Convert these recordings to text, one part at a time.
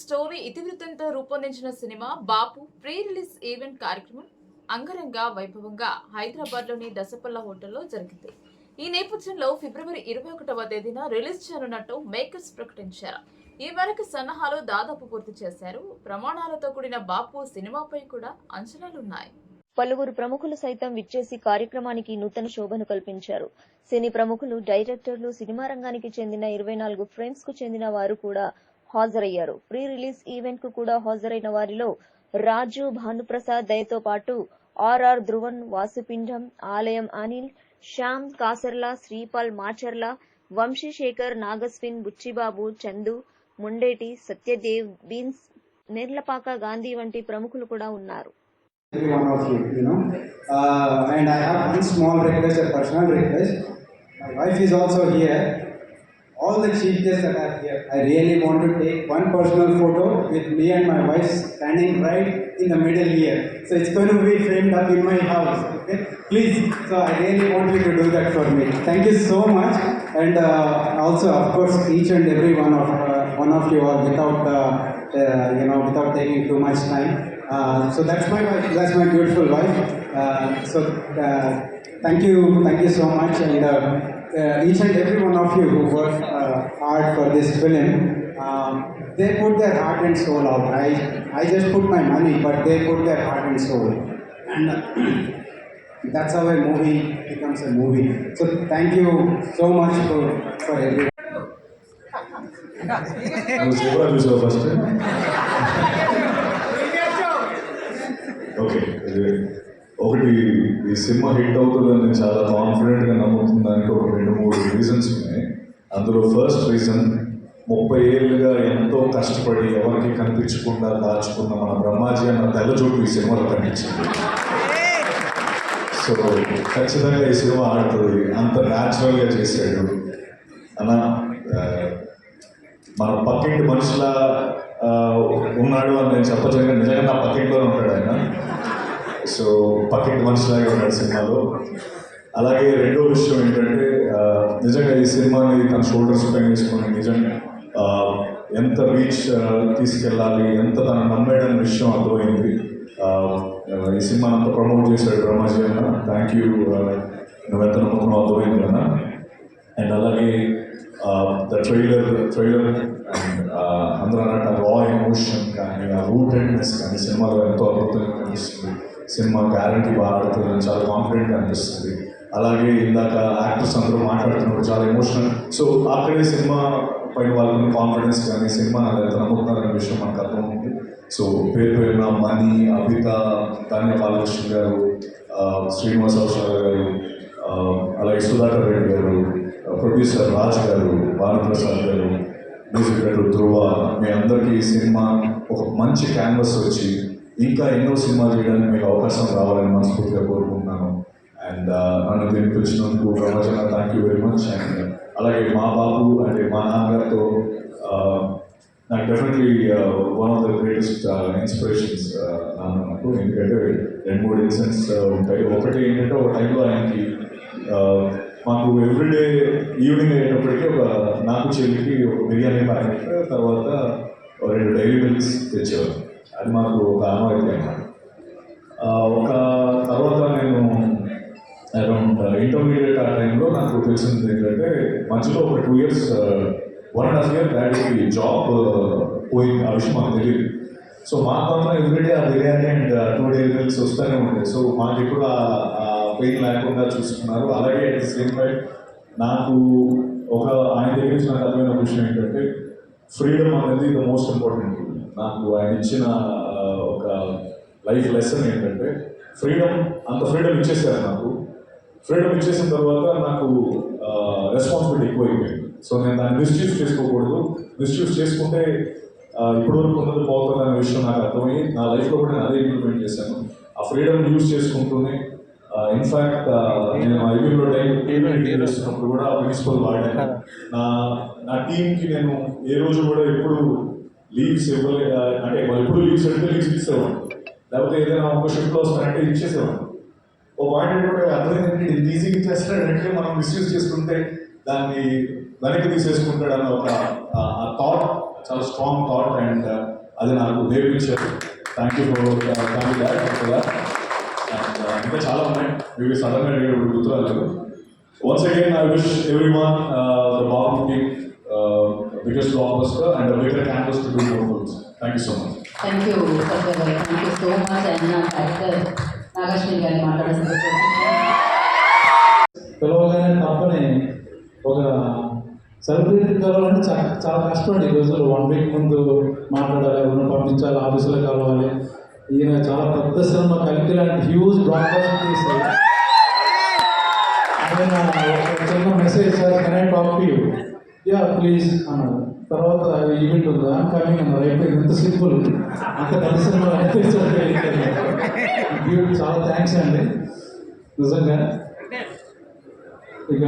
Story ఇతివృత్తంతో రూపొందించిన cinema Bapu pre release event కార్యక్రమం అంగరంగ వైభవంగా హైదరాబాద్లోని దసపల్ల హోటల్లో జరిగింది. ఈ నేపథ్యంలో ఫిబ్రవరి ఇరవై ఒకటవ తేదీన రిలీజ్ చేయనున్నట్టు మేకర్స్ ప్రకటించారు. ఈ మేరకు సన్నాహాలు దాదాపు పూర్తి చేశారు. ప్రమాణాలతో కూడిన బాపు సినిమాపై కూడా అంచనాలున్నాయి. పలువురు ప్రముఖులు సైతం విచ్చేసి కార్యక్రమానికి నూతన శోభను కల్పించారు. సినీ ప్రముఖులు డైరెక్టర్లు సినిమా రంగానికి చెందిన ఇరవై నాలుగు ఫ్రెండ్స్కు చెందిన వారు కూడా హాజరయ్యారు ప్రీ రిలీజ్ ఈవెంట్కు కూడా హాజరైన వారిలో రాజు భానుప్రసాద్ దయతో పాటు ఆర్ఆర్ ధ్రువన్ వాసుపిండం ఆలయం అనిల్ శ్యామ్ కాసర్ల శ్రీపాల్ మాచర్ల వంశీశేఖర్ నాగస్విన్ బుచ్చిబాబు చందు ముండేటి సత్యదేవ్ బీన్స్ నేర్లపాక గాంధీ వంటి ప్రముఖులు కూడా ఉన్నారు one of you, you know. Uh, and I have one small request, a personal request. My wife is also here. All the guests that are here, I really want to take one personal photo with me and my wife standing right in the middle here. So it's going to be framed up in my house. Okay, please. So I really want you to do that for me. Thank you so much. And uh, also, of course, each and every one of uh, one of you are without uh, uh, you know without taking too much time. Uh, so that's my wife. That's my beautiful wife. Uh, so uh, thank you, thank you so much, and uh, uh, each and every one of you who worked uh, hard for this film, um, they put their heart and soul out. I, I just put my money, but they put their heart and soul. And uh, that's how a movie becomes a movie. So thank you so much for, for everyone. okay. ఒకటి ఈ cinema hit అవుతుందని నేను చాలా కాన్ఫిడెంట్గా నమ్ముతుందానికి ఒక రెండు మూడు reasons ఉన్నాయి. అందులో ఫస్ట్ రీజన్ ముప్పై ఏళ్ళుగా ఎంతో కష్టపడి ఎవరికి కనిపించకుండా దాచుకున్న మన బ్రహ్మాజీ అన్న తెల్ల చూపు ఈ సినిమాలో కనిపించింది. సో ఖచ్చితంగా ఈ సినిమా ఆడుతుంది. అంత న్యాచురల్గా చేశాడు. అన్న మన పక్కింటి మనుషుల ఉన్నాడు అని నేను చెప్పచ్చు నిజంగా నా పక్కింట్లోనే ఉంటాడు ఆయన. సో పక్కింటి మనిషిలాగే ఉన్నాడు సినిమాలో. అలాగే రెండో విషయం ఏంటంటే నిజంగా ఈ సినిమాని తన షోల్డర్స్ పైన వేసుకొని నిజంగా ఎంత రీచ్ తీసుకెళ్ళాలి ఎంత తను నమ్మేయడం విషయం అర్థమైంది. ఈ సినిమా అంతా ప్రమోట్ చేశాడు బ్రహ్మాజీ అన్న. థ్యాంక్ యూ నువ్వెంత నమ్మకం అర్థమైంది అన్న. అండ్ అలాగే ద ట్రైలర్ ట్రైలర్ అండ్ అందరూ అన్నట్టు రా ఎమోషన్ కానీ ఆ రూటెడ్నెస్ కానీ సినిమాలో ఎంతో అద్భుతంగా కనిపిస్తుంది. సినిమా గ్యారంటీ బాగా చాలా కాన్ఫిడెంట్ అనిపిస్తుంది. అలాగే ఇందాక యాక్టర్స్ అందరూ మాట్లాడుతున్నప్పుడు చాలా ఎమోషనల్ సో అక్కడే సినిమా పైన వాళ్ళకున్న కాన్ఫిడెన్స్ కానీ సినిమా నాకు ఎంత నమ్ముతున్నారనే విషయం మనకు అర్థమవుతుంది. సో పేరు పేరున మణి అభిత ధాన్య బాలకృష్ణ గారు శ్రీనివాస గారు అలాగే సుధాకర్ రెడ్డి గారు ప్రొడ్యూసర్ రాజ్ గారు భానుప్రసాద్ గారు మ్యూజిక్ డైరెక్టర్ ధ్రువ మీ అందరికీ ఈ సినిమా ఒక మంచి క్యాన్వస్ వచ్చి ఇంకా ఎన్నో సినిమాలు చేయడానికి మీకు అవకాశం రావాలని మనస్ఫూర్తిగా కోరుకుంటున్నాను. అండ్ uh, నన్ను దీన్ని పిలిచినందుకు రమజన thank you very much and అలాగే మా బాబు అంటే మా నాన్నగారితో uh, నాకు definitely one of the greatest inspirations నాన్న నాకు. ఎందుకంటే రెండు మూడు ఇన్సిడెంట్స్ uh, ఉంటాయి. ఒకటి ఏంటంటే ఒక టైంలో ఆయనకి మాకు ఎవ్రీడే ఈవినింగ్ అయ్యేటప్పటికీ ఒక నాకు చెల్లికి ఒక బిర్యానీ ప్యాకెట్ తర్వాత రెండు డైరీ మిల్క్స్ తెచ్చేవారు. అది మాకు ఒక ఆనవాయితీ అన్నమాట ఒక తర్వాత నేను అరౌండ్ ఇంటర్మీడియట్ ఆ టైంలో నాకు తెలిసింది ఏంటంటే మధ్యలో ఒక two years one and half year డాడీకి జాబ్ పోయింది. ఆ విషయం మాకు తెలియదు సో మా పక్కన ఎవ్రీడే ఆ biryani and two day milks వస్తూనే ఉంటాయి సో మాకు ఎప్పుడు ఆ పెయిన్ లేకుండా చూసుకున్నారు. అలాగే అట్ ద సేమ్ టైం నాకు ఒక ఆయన దగ్గర నుంచి నాకు అర్థమైన విషయం ఏంటంటే ఫ్రీడమ్ అనేది ద మోస్ట్ ఇంపార్టెంట్ నాకు ఆయన ఇచ్చిన ఒక లైఫ్ లెసన్ ఏంటంటే ఫ్రీడమ్ అంత ఫ్రీడమ్ ఇచ్చేసారు నాకు. ఫ్రీడమ్ ఇచ్చేసిన తర్వాత నాకు రెస్పాన్సిబిలిటీ ఎక్కువైపోయింది. సో నేను దాన్ని మిస్యూజ్ చేసుకోకూడదు. మిస్యూజ్ చేసుకుంటే ఇప్పుడు వరకు ఉన్నది పోతుంది అనే విషయం నాకు అర్థమయ్యి నా లైఫ్లో కూడా నేను అదే ఇంప్లిమెంట్ చేశాను. ఆ ఫ్రీడమ్ యూజ్ చేసుకుంటూనే ఇన్ఫ్యాక్ట్ నేను ఐబీలో టైం పేమెంట్ డీల్ చేస్తున్నప్పుడు కూడా ప్రిన్సిపల్ వాడాను. నా నా టీంకి నేను ఏ రోజు కూడా ఎప్పుడు లీవ్స్ ఇవ్వలేదా అంటే వాళ్ళు ఎప్పుడు లీవ్స్ అడిగితే లీవ్స్ ఇచ్చేవాడు లేకపోతే ఏదైనా ఒక షిఫ్ట్లో వస్తానంటే ఇచ్చేసేవాడు ఓ పాయింట్ ఏంటంటే అర్థమైందంటే ఇంత ఈజీగా చేస్తాడంటే మనం మిస్యూజ్ చేసుకుంటే దాన్ని వెనక్కి తీసేసుకుంటాడు అన్న ఒక థాట్ చాలా స్ట్రాంగ్ థాట్ అండ్ అది నాకు నేర్పించారు. Thank you for thank you ఇంకా చాలా ఉన్నాయి. మీకు సడన్గా నేను గుర్తురాలేదు once again I wish everyone the Babu team biggest blockbuster and bigger campus to do more films thank you so much thank you Satya garu thank you so much and నా director Nagashwini గారిని మాట్లాడాల్సింది పిలవగానే తప్పని ఒక celebrity కలవాలంటే చాలా చాలా కష్టం అండి ఈ రోజుల్లో వన్ వీక్ ముందు మాట్లాడాలి ఎవరిని పంపించాలి ఆఫీసులో కలవాలి. ఈయన చాలా పెద్ద సినిమా కలిపి లాంటి హ్యూజ్ బస్టర్ తీసి ఆయన ఒక చిన్న message sir can I talk to you yeah please అన్నాడు తర్వాత ఈవెంట్ ఉందా? కమింగ్ అన్నారు అయిపోయింది ఎంత సింపుల్ అంత పెద్ద చాలా థ్యాంక్స్ అండి. నిజంగా. ఇక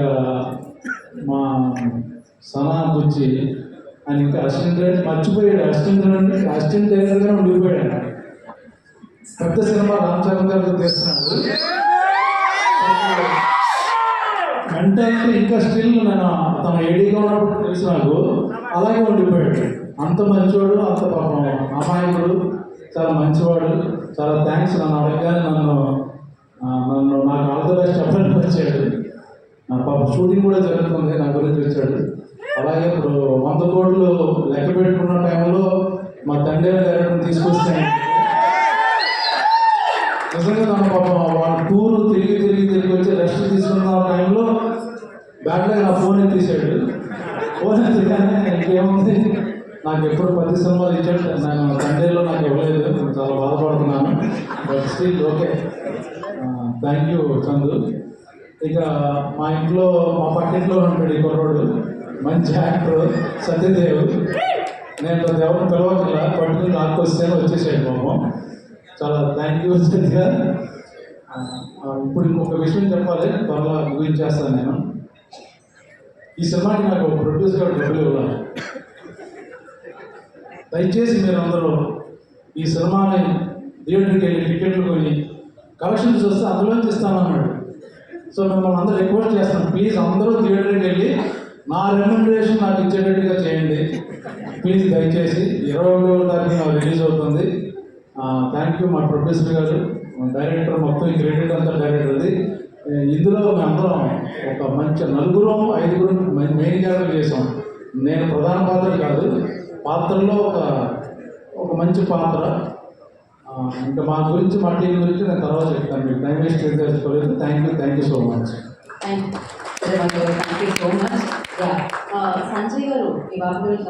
మా సనా వచ్చి ఆయన ఇంకా అసిస్టెంట్ డైరెక్టర్ మర్చిపోయాడు అసిస్టెంట్ డైరెక్టర్ అసిస్టెంట్ డైరెక్టర్గా ఉండిపోయాడు. పెద్ద సినిమా రామ్ చరణ్ గారితో తీస్తున్నాడు. అంటే ఇంకా స్టిల్ నేను తన ఏడీగా ఉన్నప్పుడు తెలుసు నాకు. అలాగే ఉండిపోయాడు. అంత మంచివాడు అంత పాపం. అమాయకుడు చాలా మంచివాడు. చాలా థ్యాంక్స్ నన్ను అడగగానే నన్ను నన్ను నాకు ఆల్ ద బెస్ట్ చెప్పడానికి వచ్చాడు. నా పాప షూటింగ్ కూడా జరుగుతుంది నా గురించి వచ్చాడు. అలాగే ఇప్పుడు వంద కోట్లు లెక్క పెట్టుకున్న టైంలో మా తండ్రి గారిని తీసుకొస్తే నిజంగా తన పాపం వాళ్ళ టూర్ తిరిగి తిరిగి తిరిగి వచ్చి రెస్ట్ తీసుకున్న టైంలో బ్యాగ్లో నా ఫోన్ తీసాడు ఫోన్ ఎత్తగానే ఇంకేముంది? నాకు ఎప్పుడు పది సినిమాలు ఇచ్చాడు. నేను సండేలో నాకు ఇవ్వలేదు. నేను చాలా బాధపడుతున్నాను. But still okay thank you Chandu. ఇక మా ఇంట్లో మా పక్కింట్లో ఉంటాడు ఈ కుర్రోడు. మంచి యాక్టర్ సత్యదేవ్. నేను పెద్ద ఎవరిని పిలవకుండా పట్టుకుని నాకు వస్తేనే వచ్చేసాడు పాపం. చాలా థ్యాంక్ యూ సత్య. ఆ, ఇప్పుడు ఇంకొక విషయం చెప్పాలి త్వరగా ముగించేస్తాను నేను. ఈ సినిమాకి నాకు ఒక ప్రొడ్యూసర్ డబ్బులు ఇవ్వాలి. దయచేసి మీరందరూ అందరూ ఈ సినిమాని థియేటర్కి వెళ్ళి టికెట్లు కొని కలెక్షన్స్ వస్తే అందులోంచి ఇస్తానన్నాడు. సో మిమ్మల్ని అందరూ రిక్వెస్ట్ చేస్తాను ప్లీజ్ అందరూ థియేటర్కి వెళ్ళి నా రెమ్యునరేషన్ నాకు ఇచ్చేటట్టుగా చేయండి. ప్లీజ్ దయచేసి ఇరవై ఒకటో తారీఖు రిలీజ్ అవుతుంది. థ్యాంక్ యూ మా ప్రొఫెసర్ గారు. మా డైరెక్టర్ మొత్తం ఈ క్రెడిట్ అంతా డైరెక్టర్ది ఇందులో మేమందరం ఒక మంచి నలుగురు ఐదుగురు మెయిన్ క్యారెక్టర్ చేసాం నేను ప్రధాన పాత్ర కాదు పాత్రలో ఒక ఒక మంచి పాత్ర. ఇంకా మా గురించి మా టీం గురించి నేను తర్వాత చెప్తాను. మీకు టైం వేస్ట్ చేసుకోలేదు thank you thank you so much Sanjay garu ఈ గురించి